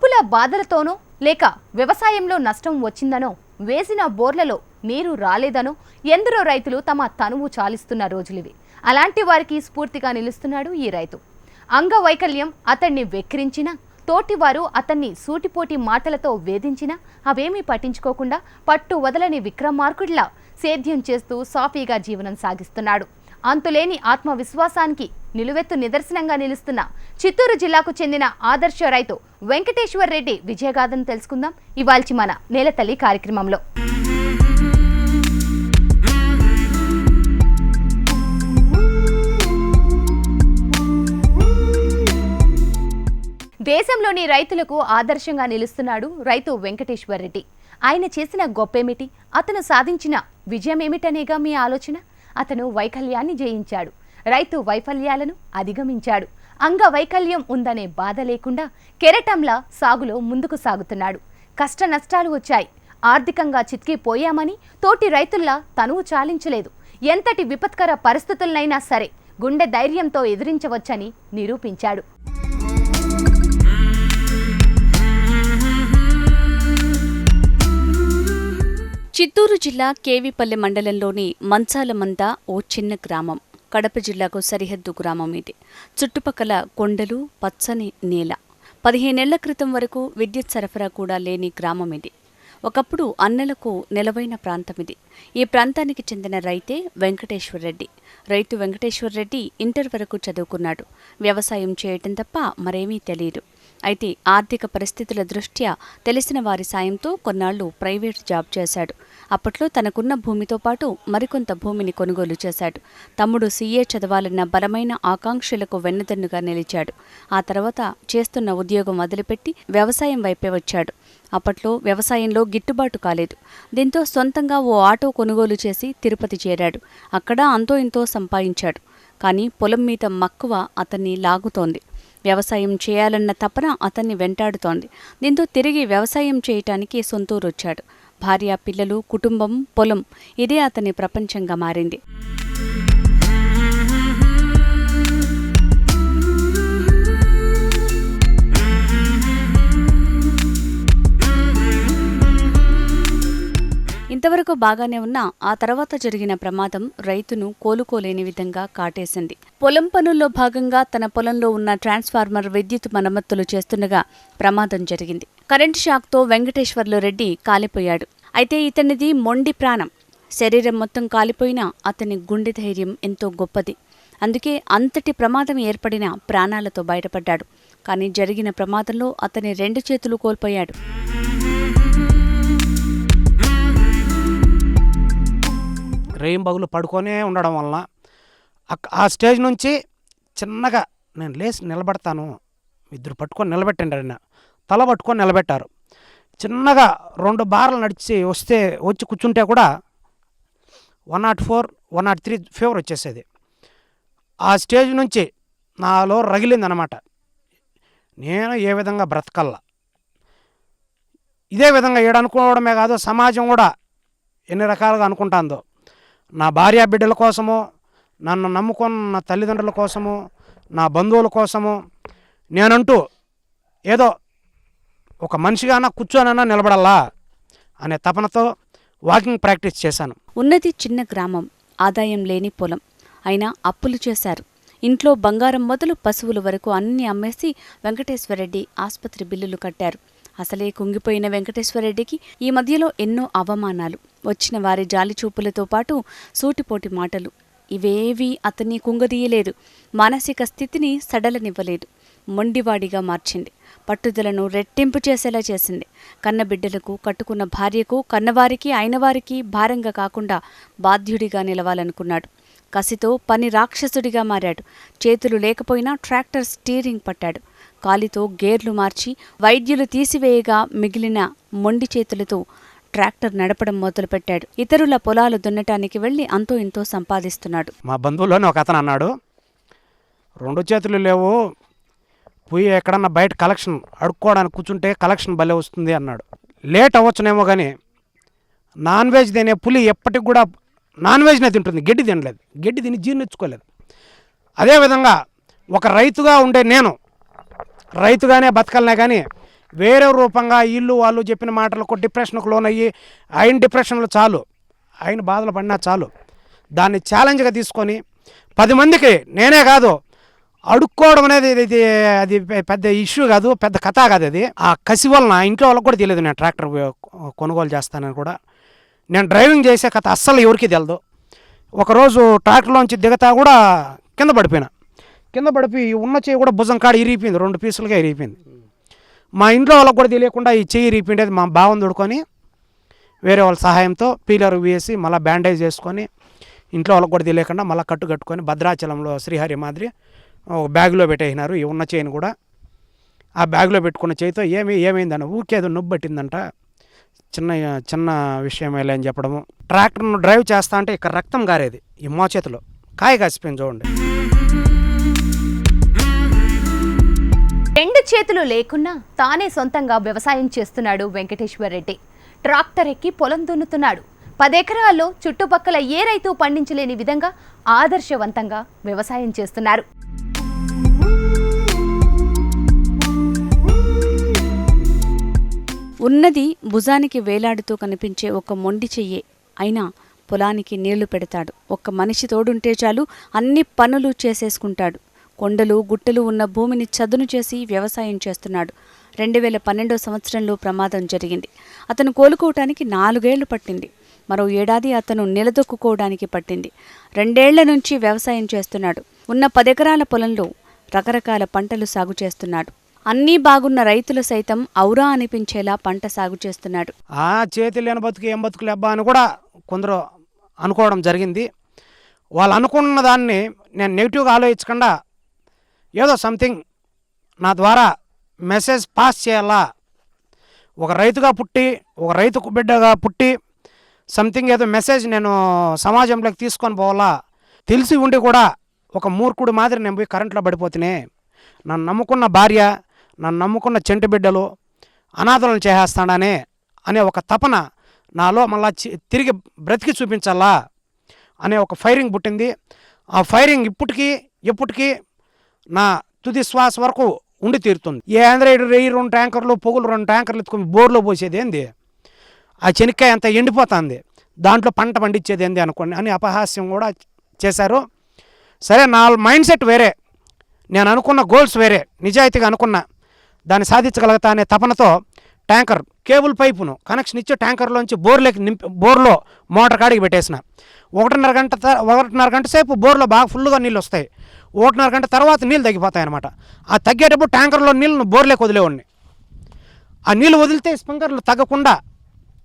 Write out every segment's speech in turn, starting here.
అప్పుల బాధలతోనో లేక వ్యవసాయంలో నష్టం వచ్చిందనో వేసిన బోర్లలో నీరు రాలేదనో ఎందరో రైతులు తమ తనువు చాలిస్తున్న రోజులివి. అలాంటి వారికి స్ఫూర్తిగా నిలుస్తున్నాడు ఈ రైతు. అంగవైకల్యం అతన్ని వెక్కిరించినా తోటివారు అతన్ని సూటిపోటి మాటలతో వేధించినా అవేమీ పట్టించుకోకుండా పట్టు వదలని విక్రమార్కుడిలా సేద్యం చేస్తూ సాఫీగా జీవనం సాగిస్తున్నాడు. అంతులేని ఆత్మవిశ్వాసానికి నిలువెత్తు నిదర్శనంగా నిలుస్తున్న చిత్తూరు జిల్లాకు చెందిన ఆదర్శ రైతు వెంకటేశ్వర్ రెడ్డి విజయగాథను తెలుసుకుందాం. ఇవాల్చి మన నేలతల్లి కార్యక్రమంలో. దేశంలోని రైతులకు ఆదర్శంగా నిలుస్తున్నాడు రైతు వెంకటేశ్వర్ రెడ్డి. ఆయన చేసిన గొప్పేమిటి? అతను సాధించిన విజయం ఏమిటనేగా మీ ఆలోచన? అతను వైకల్యాన్ని జయించాడు. రైతు వైఫల్యాలను అధిగమించాడు. అంగవైకల్యం ఉందనే బాధ లేకుండా కెరటంలా సాగులో ముందుకు సాగుతున్నాడు. కష్ట నష్టాలు వచ్చాయి. ఆర్థికంగా చితికిపోయామని తోటి రైతుల్లా తనువు చాలించలేదు. ఎంతటి విపత్కర పరిస్థితులనైనా సరే గుండె ధైర్యంతో ఎదిరించవచ్చని నిరూపించాడు. చిత్తూరు జిల్లా కేవీపల్లె మండలంలోని మంచాలమంద ఓ చిన్న గ్రామం. కడప జిల్లాకు సరిహద్దు గ్రామం ఇది. చుట్టుపక్కల కొండలు పచ్చని నేల. పదిహేనేళ్ళ క్రితం వరకు విద్యుత్ సరఫరా కూడా లేని గ్రామం ఇది. ఒకప్పుడు అన్నలకు నెలవైన ప్రాంతం ఇది. ఈ ప్రాంతానికి చెందిన రైతే వెంకటేశ్వర రెడ్డి. రైతు వెంకటేశ్వర రెడ్డి ఇంటర్ వరకు చదువుకున్నాడు. వ్యవసాయం చేయటం తప్ప మరేమీ తెలియదు అయితే ఆర్థిక పరిస్థితుల దృష్ట్యా తెలిసిన వారి సాయంతో కొన్నాళ్ళు ప్రైవేట్ జాబ్ చేశాడు. అప్పట్లో తనకున్న భూమితో పాటు మరికొంత భూమిని కొనుగోలు చేశాడు. తమ్ముడు సీఏ చదవాలన్న బలమైన ఆకాంక్షలకు వెన్నదన్నుగా నిలిచాడు. ఆ తర్వాత చేస్తున్న ఉద్యోగం వదిలిపెట్టి వ్యవసాయం వైపే వచ్చాడు. అప్పట్లో వ్యవసాయంలో గిట్టుబాటు కాలేదు. దీంతో సొంతంగా ఓ ఆటో కొనుగోలు చేసి తిరుపతి చేరాడు. అక్కడ అంతో ఇంతో సంపాదించాడు. కానీ పొలం మీద మక్కువ అతన్ని లాగుతోంది. వ్యవసాయం చేయాలన్న తపన అతన్ని వెంటాడుతోంది. దీంతో తిరిగి వ్యవసాయం చేయటానికి సొంతూరు వచ్చాడు భార్య పిల్లలు కుటుంబం పొలం ఇదే అతని ప్రపంచంగా మారింది. ఇంతవరకు బాగానే ఉన్నా ఆ తర్వాత జరిగిన ప్రమాదం రైతును కోలుకోలేని విధంగా కాటేసింది. పొలం పనుల్లో భాగంగా తన పొలంలో ఉన్న ట్రాన్స్ఫార్మర్ విద్యుత్ మరమ్మతులు చేస్తుండగా ప్రమాదం జరిగింది. కరెంట్ షాక్తో వెంకటేశ్వర్లు రెడ్డి కాలిపోయాడు. అయితే ఇతనిది మొండి ప్రాణం. శరీరం మొత్తం కాలిపోయినా అతని గుండె ధైర్యం ఎంతో గొప్పది. అందుకే అంతటి ప్రమాదం ఏర్పడిన ప్రాణాలతో బయటపడ్డాడు. కానీ జరిగిన ప్రమాదంలో అతని రెండు చేతులు కోల్పోయాడు. రేయింబగులు పడుకొనే ఉండడం వలన అక్క ఆ స్టేజ్ నుంచి చిన్నగా నేను లేచి నిలబడతాను. ఇద్దరు పట్టుకొని నిలబెట్టండి ఆయన. తల పట్టుకొని నిలబెట్టారు. చిన్నగా రెండు బార్లు నడిచి వస్తే వచ్చి కూర్చుంటే కూడా one naught four one naught three fever వచ్చేసేది. ఆ స్టేజ్ నుంచి నాలో రగిలిందనమాట. నేను ఏ విధంగా బ్రతకల్లా? ఇదే విధంగా ఏడనుకోవడమే కాదు సమాజం కూడా ఎన్ని రకాలుగా అనుకుంటాందో. నా భార్య బిడ్డల కోసము నన్ను నమ్ముకున్న తల్లిదండ్రుల కోసము నా బంధువుల కోసము నేనంటూ ఏదో ఒక మనిషిగానా కూర్చోనన్నా నిలబడాలా అనే తపనతో వాకింగ్ ప్రాక్టీస్ చేశాను. ఉన్నది చిన్న గ్రామం ఆదాయం లేని పొలం. అయినా అప్పులు చేశారు. ఇంట్లో బంగారం మొదలు పశువుల వరకు అన్ని అమ్మేసి వెంకటేశ్వరరెడ్డి ఆసుపత్రి బిల్లులు కట్టారు. అసలే కుంగిపోయిన వెంకటేశ్వరరెడ్డికి ఈ మధ్యలో ఎన్నో అవమానాలు. వచ్చిన వారి జాలిచూపులతో పాటు సూటిపోటి మాటలు. ఇవేవీ అతన్ని కుంగదీయలేదు. మానసిక స్థితిని సడలనివ్వలేదు. మొండివాడిగా మార్చింది. పట్టుదలను రెట్టింపు చేసేలా చేసింది. కన్నబిడ్డలకు కట్టుకున్న భార్యకు కన్నవారికి అయినవారికి భారంగా కాకుండా బాధ్యుడిగా నిలవాలనుకున్నాడు. కసితో పని రాక్షసుడిగా మారాడు. చేతులు లేకపోయినా ట్రాక్టర్ స్టీరింగ్ పట్టాడు. కాలితో గేర్లు మార్చి వైద్యులు తీసివేయగా మిగిలిన మొండి చేతులతో ట్రాక్టర్ నడపడం మొదలుపెట్టాడు. ఇతరుల పొలాలు దున్నటానికి వెళ్ళి అంతో ఇంతో సంపాదిస్తున్నాడు. మా బంధువులోనే ఒక అతను అన్నాడు రెండు చేతులు లేవు పోయి ఎక్కడన్నా బయట కలెక్షన్ అడుక్కోవడానికి కూర్చుంటే కలెక్షన్ భలే వస్తుంది అన్నాడు. లేట్ అవ్వచ్చునేమో కానీ నాన్ వెజ్ తినే పులి ఎప్పటికి కూడా నాన్ వెజ్నే తింటుంది. గడ్డి తినలేదు. గడ్డి తిని జీర్ణించుకోలేదు. అదేవిధంగా ఒక రైతుగా ఉండే నేను రైతుగానే బతకలనే కానీ వేరే రూపంగా ఇల్లు వాళ్ళు చెప్పిన మాటలకు డిప్రెషన్కు లోనయ్యి ఆయన డిప్రెషన్లో చాలు. ఆయన బాధలు పడినా చాలు. దాన్ని ఛాలెంజ్గా తీసుకొని పది మందికి నేనే కాదు అడుక్కోవడం అనేది ఇది- అది పెద్ద ఇష్యూ కాదు పెద్ద కథ కాదు అది. ఆ కసి వలన ఇంట్లో వాళ్ళకి కూడా తెలియదు నేను ట్రాక్టర్ కొనుగోలు చేస్తానని కూడా. నేను డ్రైవింగ్ చేసే కథ అస్సలు ఎవరికి తెలియదు ఒకరోజు ట్రాక్టర్లోంచి దిగతా కూడా కింద పడిపోయినా. కింద పడిపోయి ఉన్న చేయి కూడా భుజం కాడ ఇరిగిపోయింది రెండు పీసులుగా ఇరిగిపోయింది. మా ఇంట్లో వాళ్ళకి కూడా తెలియకుండా ఈ చెయ్యి ఇరిగిపోయింది మా బావని దొడుకొని వేరే వాళ్ళ సహాయంతో పీలర్ వేసి మళ్ళీ బ్యాండేజ్ చేసుకొని ఇంట్లో వాళ్ళకి కూడా తెలియకుండా మళ్ళీ కట్టు కట్టుకొని భద్రాచలంలో శ్రీహరి మాదిరి ఒక బ్యాగ్లో పెట్టేసినారు. ఈ ఉన్న చైన్ కూడా ఆ బ్యాగ్లో పెట్టుకున్న చేయితో ఏమి ఏమైందని ఊకేదో నొప్పి పట్టిందంట. చిన్న చిన్న విషయమేలే అని చెప్పడము. ట్రాక్టర్ను డ్రైవ్ చేస్తా అంటే ఇక్కడ రక్తం గారేది ఈ మోచేతిలో. కాయ కాసిపోయింది చూడండి. చేతులు లేకున్నా తానే సొంతంగా వ్యవసాయం చేస్తున్నాడు వెంకటేశ్వర్ రెడ్డి. ట్రాక్టర్ ఎక్కి పొలం దున్నుతున్నాడు. పదెకరాల్లో చుట్టుపక్కల ఏ రైతు పండించలేని విధంగా ఆదర్శవంతంగా వ్యవసాయం చేస్తున్నారు. ఉన్నది భుజానికి వేలాడుతూ కనిపించే ఒక మొండి చెయ్యే. అయినా పొలానికి నీళ్ళు పెడతాడు. ఒక్క మనిషి తోడుంటే చాలు అన్ని పనులు చేసేసుకుంటాడు. కొండలు గుట్టలు ఉన్న భూమిని చదును చేసి వ్యవసాయం చేస్తున్నాడు. రెండు వేల పన్నెండో సంవత్సరంలో ప్రమాదం జరిగింది. అతను కోలుకోవటానికి నాలుగేళ్ళు పట్టింది. మరో ఏడాది అతను నిలదొక్కుకోవడానికి పట్టింది. రెండేళ్ళ నుంచి వ్యవసాయం చేస్తున్నాడు. ఉన్న పదెకరాల పొలంలో రకరకాల పంటలు సాగు చేస్తున్నాడు. అన్నీ బాగున్న రైతులు సైతం ఔరా అనిపించేలా పంట సాగు చేస్తున్నాడు. ఆ చేతి లేని బతుకు ఏం బతుకు లేబ్బా అని కూడా కొందరు అనుకోవడం జరిగింది. వాళ్ళు అనుకున్న దాన్ని నేను నెగిటివ్గా ఆలోచించకుండా ఏదో సంథింగ్ నా ద్వారా మెసేజ్ పాస్ చేయాలా? ఒక రైతుగా పుట్టి ఒక రైతుకు బిడ్డగా పుట్టి సంథింగ్ ఏదో మెసేజ్ నేను సమాజంలోకి తీసుకొని పోవాలా? తెలిసి ఉండి కూడా ఒక మూర్ఖుడు మాదిరి నేను పోయి కరెంట్లో పడిపోతేనే నన్ను నమ్ముకున్న భార్య నన్ను నమ్ముకున్న చెంటి బిడ్డలు అనాథలను చేసేస్తాడనే అనే ఒక తపన నాలో మళ్ళా తిరిగి బ్రతికి చూపించాలా? అనే ఒక ఫైరింగ్ పుట్టింది. ఆ ఫైరింగ్ ఇప్పటికీ ఎప్పటికీ నా తుది శ్వాస వరకు ఉండి తీరుతుంది. ఏ ఆంధ్రాయిడ్ రెయ్యి రెండు ట్యాంకర్లు పొగులు రెండు ట్యాంకర్లు ఎత్తుకుని బోర్లో పోసేది ఏంది? ఆ చెనిక్కాయ అంతా ఎండిపోతుంది. దాంట్లో పంట పండించేది ఏంది అనుకోండి. అని అపహాస్యం కూడా చేశారు. సరే నా మైండ్ సెట్ వేరే. నేను అనుకున్న గోల్స్ వేరే. నిజాయితీగా అనుకున్నా దాన్ని సాధించగలుగుతా అనే తపనతో ట్యాంకర్ కేబుల్ పైపును కనెక్షన్ ఇచ్చి ట్యాంకర్లోంచి బోర్లోకి నింపి బోర్లో మోటార్ కాడికి పెట్టేసిన. ఒకటిన్నర గంట త- ఒకటిన్నర గంట సేపు బోర్లో బాగా ఫుల్గా నీళ్ళు వస్తాయి ఒకటిన్నర గంట తర్వాత నీళ్ళు తగ్గిపోతాయి అనమాట ఆ తగ్గేటప్పుడు ట్యాంకర్లో నీళ్ళను బోర్లోకి వదిలేవాడిని. ఆ నీళ్ళు వదిలితే స్ప్రింకర్లు తగ్గకుండా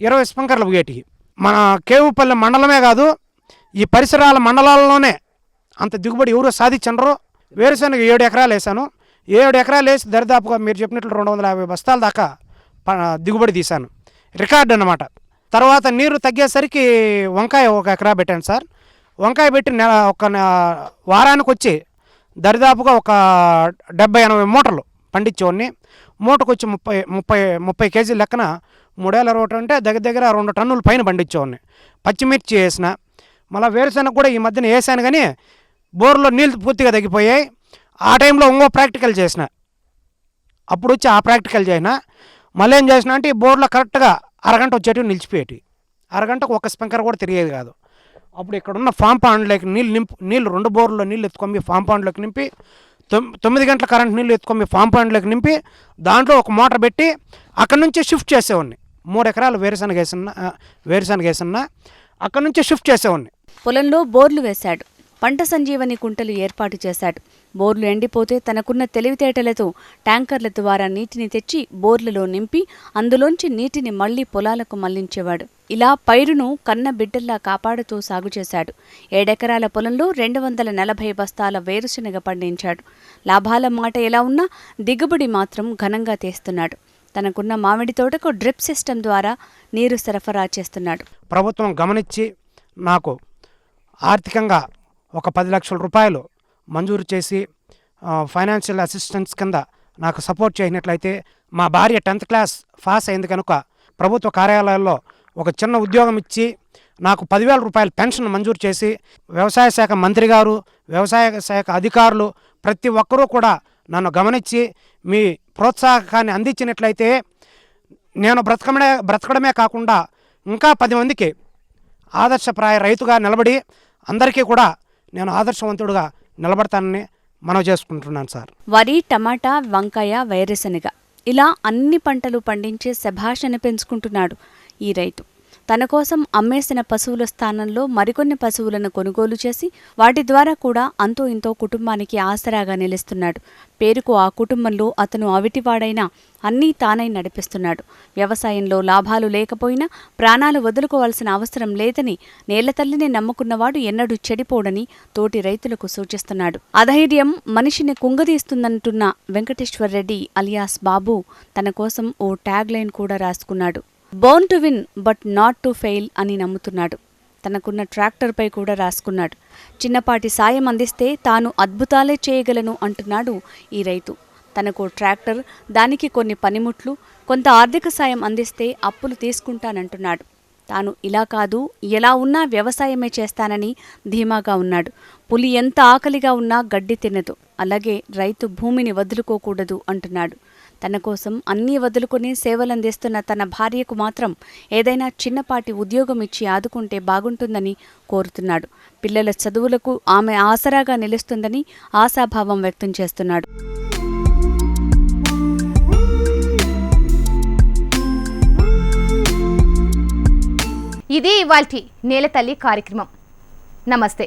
ఇరవై స్ప్రింకర్లు పోయేటివి. మన కేవుపల్లి మండలమే కాదు ఈ పరిసరాల మండలాల్లోనే అంత దిగుబడి ఎవరు సాధించండ్రు? వేరుశనగ ఏడు ఎకరాలు వేసాను ఏడు ఎకరాలు వేసి దరిదాపుగా మీరు చెప్పినట్లు రెండు వందల యాభై బస్తాల దాకా దిగుబడి తీశాను. రికార్డు అన్నమాట. తర్వాత నీరు తగ్గేసరికి వంకాయ ఒక ఎకరా పెట్టాను సార్. వంకాయ పెట్టి నెల ఒక వారానికి వచ్చి దరిదాపుగా ఒక డెబ్బై ఎనభై మూటలు పండించేవాడిని. మూటకు వచ్చి ముప్పై ముప్పై ముప్పై కేజీల లెక్కన మూడేళ్ళ రోట అంటే దగ్గర దగ్గర రెండు టన్నుల పైన పండించేవాడిని. పచ్చిమిర్చి వేసిన మళ్ళీ వేరుశనగ కూడా ఈ మధ్యన వేసాను కానీ బోర్లో నీళ్ళు పూర్తిగా తగ్గిపోయాయి. ఆ టైంలో ఇంకో ప్రాక్టికల్ చేసిన. అప్పుడు వచ్చి ఆ ప్రాక్టికల్ చేసిన. మళ్ళీ ఏం చేసిన అంటే ఈ బోర్డులో కరెక్ట్గా అరగంట వచ్చేటివి నిలిచిపోయేటి అరగంటకు ఒక స్పింకర్ కూడా తిరిగేది కాదు. అప్పుడు ఇక్కడ ఉన్న ఫామ్ పాండ్లోకి నీళ్ళు నింపు నీళ్ళు రెండు బోర్లో నీళ్ళు ఎత్తుకొని ఫామ్ పాండ్లోకి నింపి తొమ్మిది గంటల కరెంట్ నీళ్ళు ఎత్తుకొని ఫామ్ పాండ్లోకి నింపి దాంట్లో ఒక మోటార్ పెట్టి అక్కడ నుంచి షిఫ్ట్ చేసేవాడిని. మూడు ఎకరాలు వేరుశనగ వేసిన వేరుశనగ వేసిన అక్కడ నుంచి షిఫ్ట్ చేసేవాడిని. పొలంలో బోర్లు వేశాడు. పంట సంజీవని కుంటలు ఏర్పాటు చేశాడు. బోర్లు ఎండిపోతే తనకున్న తెలివితేటలతో ట్యాంకర్ల ద్వారా నీటిని తెచ్చి బోర్లలో నింపి అందులోంచి నీటిని మళ్ళీ పొలాలకు మళ్ళించేవాడు. ఇలా పైరును కన్న బిడ్డల్లా కాపాడుతూ సాగు చేశాడు. ఏడెకరాల పొలంలో రెండు వందల నలభై బస్తాల వేరుశనగ పండించాడు. లాభాల మాట ఎలా ఉన్నా దిగుబడి మాత్రం ఘనంగా తీస్తున్నాడు. తనకున్న మామిడి తోటకు డ్రిప్ సిస్టమ్ ద్వారా నీరు సరఫరా చేస్తున్నాడు. ప్రభుత్వం గమనించి నాకు ఆర్థికంగా ఒక పది లక్షల రూపాయలు మంజూరు చేసి ఫైనాన్షియల్ అసిస్టెన్స్ కింద నాకు సపోర్ట్ చేసినట్లయితే మా భార్య టెన్త్ క్లాస్ పాస్ అయింది కనుక ప్రభుత్వ కార్యాలయాల్లో ఒక చిన్న ఉద్యోగం ఇచ్చి నాకు పదివేల రూపాయల పెన్షన్ మంజూరు చేసి వ్యవసాయ శాఖ మంత్రి గారు వ్యవసాయ శాఖ అధికారులు ప్రతి ఒక్కరూ కూడా నన్ను గమనించి మీ ప్రోత్సాహకాన్ని అందించినట్లయితే నేను బ్రతకడమే బ్రతకడమే కాకుండా ఇంకా పది మందికి ఆదర్శప్రాయ రైతుగా నిలబడి అందరికీ కూడా నేను ఆదర్శవంతుడుగా నిలబడతానని మనవి చేసుకుంటున్నాను సార్. వరి టమాటా వంకాయ వేరుశనగ ఇలా అన్ని పంటలు పండించే శభాషను పెంచుకుంటున్నాడు ఈ రైతు. తన కోసం అమ్మేసిన పశువుల స్థానంలో మరికొన్ని పశువులను కొనుగోలు చేసి వాటి ద్వారా కూడా అంతో ఇంతో కుటుంబానికి ఆసరాగా నిలుస్తున్నాడు. పేరుకు ఆ కుటుంబంలో అతను అవిటివాడైనా అన్నీ తానై నడిపిస్తున్నాడు. వ్యవసాయంలో లాభాలు లేకపోయినా ప్రాణాలు వదులుకోవాల్సిన అవసరం లేదని నేలతల్లిని నమ్ముకున్నవాడు ఎన్నడూ చెడిపోడని తోటి రైతులకు సూచిస్తున్నాడు. అధైర్యం మనిషిని కుంగదీస్తుందంటున్న వెంకటేశ్వర్ రెడ్డి అలియాస్ బాబు తన కోసం ఓ ట్యాగ్ లైన్ కూడా రాసుకున్నాడు. Born to win but not to fail అని నమ్ముతున్నాడు. తనకున్న ట్రాక్టర్పై కూడా రాసుకున్నాడు. చిన్నపాటి సాయం అందిస్తే తాను అద్భుతాలే చేయగలను అంటున్నాడు ఈ రైతు. తనకు ట్రాక్టర్ దానికి కొన్ని పనిముట్లు కొంత ఆర్థిక సాయం అందిస్తే అప్పులు తీసుకుంటానంటున్నాడు. తాను ఇలా కాదు ఎలా ఉన్నా వ్యవసాయమే చేస్తానని ధీమాగా ఉన్నాడు. పులి ఎంత ఆకలిగా ఉన్నా గడ్డి తినదు. అలాగే రైతు భూమిని వదులుకోకూడదు అంటున్నాడు. తన కోసం అన్నీ వదులుకుని సేవలందిస్తున్న తన భార్యకు మాత్రం ఏదైనా చిన్నపాటి ఉద్యోగం ఇచ్చి ఆదుకుంటే బాగుంటుందని కోరుతున్నాడు. పిల్లల చదువులకు ఆమె ఆసరాగా నిలుస్తుందని ఆశాభావం వ్యక్తం చేస్తున్నాడు. ఇది ఇవాల్టి నేల తల్లి కార్యక్రమం. నమస్తే.